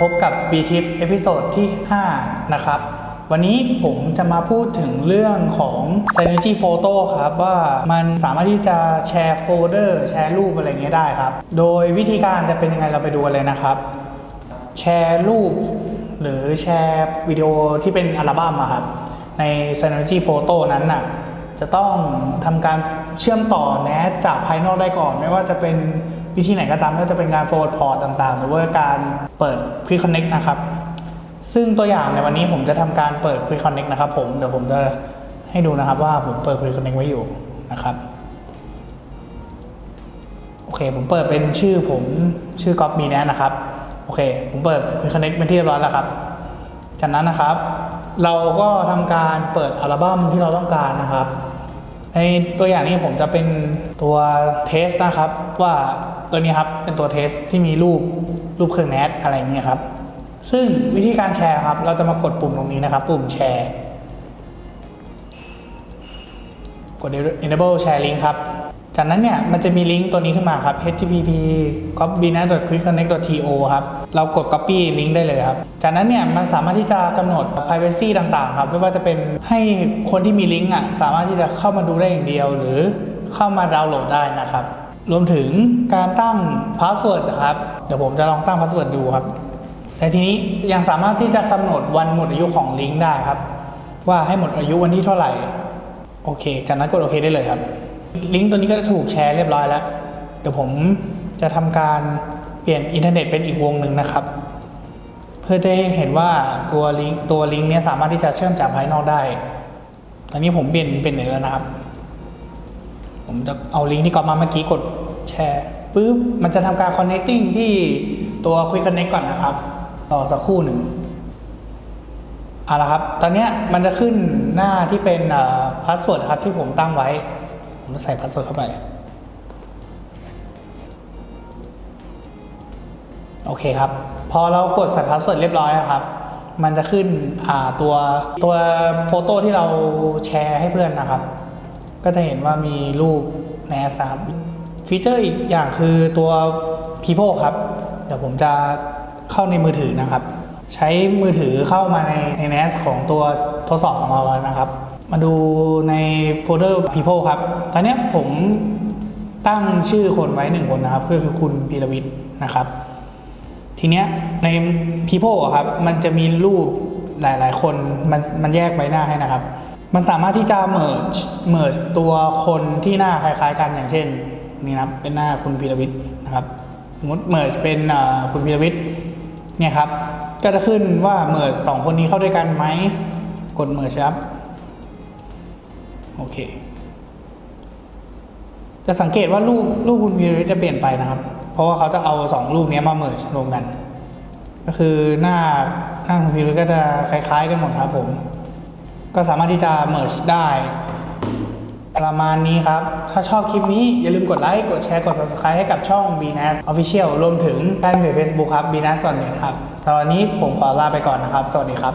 พบกับ B Tips เอพิโซดที่ 5 นะครับ วันนี้ผมจะมาพูดถึงเรื่องของ Synergy Photo ครับ ว่ามันสามารถที่จะแชร์โฟลเดอร์แชร์รูปอะไรเงี้ยได้ครับ โดยวิธีการจะเป็นยังไงเราไปดูเลยนะครับ แชร์รูป หรือแชร์วิดีโอที่เป็นอัลบั้มครับ ใน Synergy Photo นั้นน่ะจะต้องทำการเชื่อมต่อแนทจากภายนอกได้ก่อน ไม่ว่าจะเป็น วิธีไหนก็ตามไม่ว่าจะเป็นการ forward port ต่างๆ หรือว่าการเปิด Quick Connect นะครับ ซึ่งตัวอย่างในวันนี้ผมจะทำการเปิด Quick Connect นะครับผมเดี๋ยวผมจะให้ดูนะครับว่าผมเปิด Quick Connect ไว้อยู่นะครับโอเค ผมเปิดเป็นชื่อผมชื่อก๊อปมีแนนะครับโอเค ผมเปิด Quick Connect เป็นที่เรียบร้อยแล้วครับ จากนั้นนะครับ เราก็ทำการเปิดอัลบั้มที่เราต้องการนะครับ ในตัวอย่างนี้ผมจะเป็นตัวเทสนะครับ ว่าตัวนี้ครับเป็นตัวเทสที่มีรูปรูปเครื่องแนทอะไรอย่างเงี้ยครับ ซึ่งวิธีการแชร์ครับ เราจะมากดปุ่มตรงนี้นะครับ ปุ่มแชร์ กด enable share link ครับ จากนั้นเนี่ยมันจะมีลิงก์ตัวนี้ขึ้นมาครับ http copynet.quickconnect.to ครับเรากด copy ลิงก์ได้เลยครับ จากนั้นเนี่ยมันสามารถที่จะกำหนด privacy ต่างๆ ครับ ไม่ว่าจะเป็นให้คนที่มีลิงก์อะสามารถที่จะเข้ามาดูได้อย่างเดียว หรือเข้ามาดาวน์โหลดได้นะครับ รวมถึงการตั้งพาสเวิร์ดครับเดี๋ยวผมจะลองตั้งพาสเวิร์ดดูครับ แต่ทีนี้ยังสามารถที่จะกำหนดวันหมดอายุของลิงก์ได้ครับ ว่าให้หมดอายุวันที่เท่าไหร่โอเค จากนั้นกดโอเคได้เลยครับ ลิงก์ตัวนี้ก็จะถูกแชร์เรียบร้อยแล้ว เดี๋ยวผมจะทำการเปลี่ยนอินเทอร์เน็ตเป็นอีกวงหนึ่งนะครับ เพื่อจะให้เห็นว่าตัวลิงก์ตัวลิงก์นี้สามารถที่จะเชื่อมจากภายนอกได้ ตอนนี้ผมเปลี่ยนเป็นไหนแล้วนะครับ ผมจะเอาลิงก์ที่ก๊อปมาเมื่อกี้กดแชร์ปุ๊บมันจะทำการ connecting ที่ตัว Quick Connect ก่อนนะครับรอสักครู่หนึ่งเอาละครับ ตอนนี้มันจะขึ้นหน้าที่เป็นพาสเวิร์ดครับที่ผมตั้งไว้ ผมจะใส่พาสเวิร์ดเข้าไป โอเคครับ พอเรากดใส่พาสเวิร์ดเรียบร้อยครับ มันจะขึ้นตัวตัวโฟโต้ที่เราแชร์ให้เพื่อนนะครับ ก็จะเห็นว่ามีรูปในแอสามฟีเจอร์อีกอย่างคือตัว People ครับ เดี๋ยวผมจะเข้าในมือถือนะครับ ใช้มือถือเข้ามาในใน NAS ของตัวทดสอบของเราแล้วนะครับ มาดูในโฟลเดอร์ People ครับ ตอนนี้ผมตั้งชื่อคนไว้หนึ่งคนนะครับ ก็คือคุณพีรวิทย์นะครับ ทีเนี้ยใน People ครับ มันจะมีรูปหลาย ๆ คนมันมันแยกใบหน้าให้นะครับ มันสามารถที่จะ merge merge ตัวคนที่หน้าคล้าย ๆ กันอย่างเช่น นี่นะครับเป็นหน้าคุณพีรวิทย์นะครับสมมติ merge เป็นคุณพีรวิทย์เนี่ยครับ ก็จะขึ้นว่า merge สองคนนี้เข้าด้วยกันไหมกด merge ครับ โอเค จะสังเกตว่ารูปรูปคุณพีริจะเปลี่ยนไปนะครับ เพราะว่าเขาจะเอาสองรูปนี้มา merge รวมกัน ก็คือหน้าหน้าคุณพีริก็จะคล้าย ๆ กันหมดครับผม ก็สามารถที่จะ merge ได้ประมาณนี้ครับ ถ้าชอบคลิปนี้ อย่าลืมกดไลค์ กดแชร์ กด subscribe ให้กับช่อง b n a s Official รวมถึงแฟนเพจ Facebook ครับ b n a s ส่วนเน็ตครับตอนนี้ผมขอลาไปก่อนนะครับ สวัสดีครับ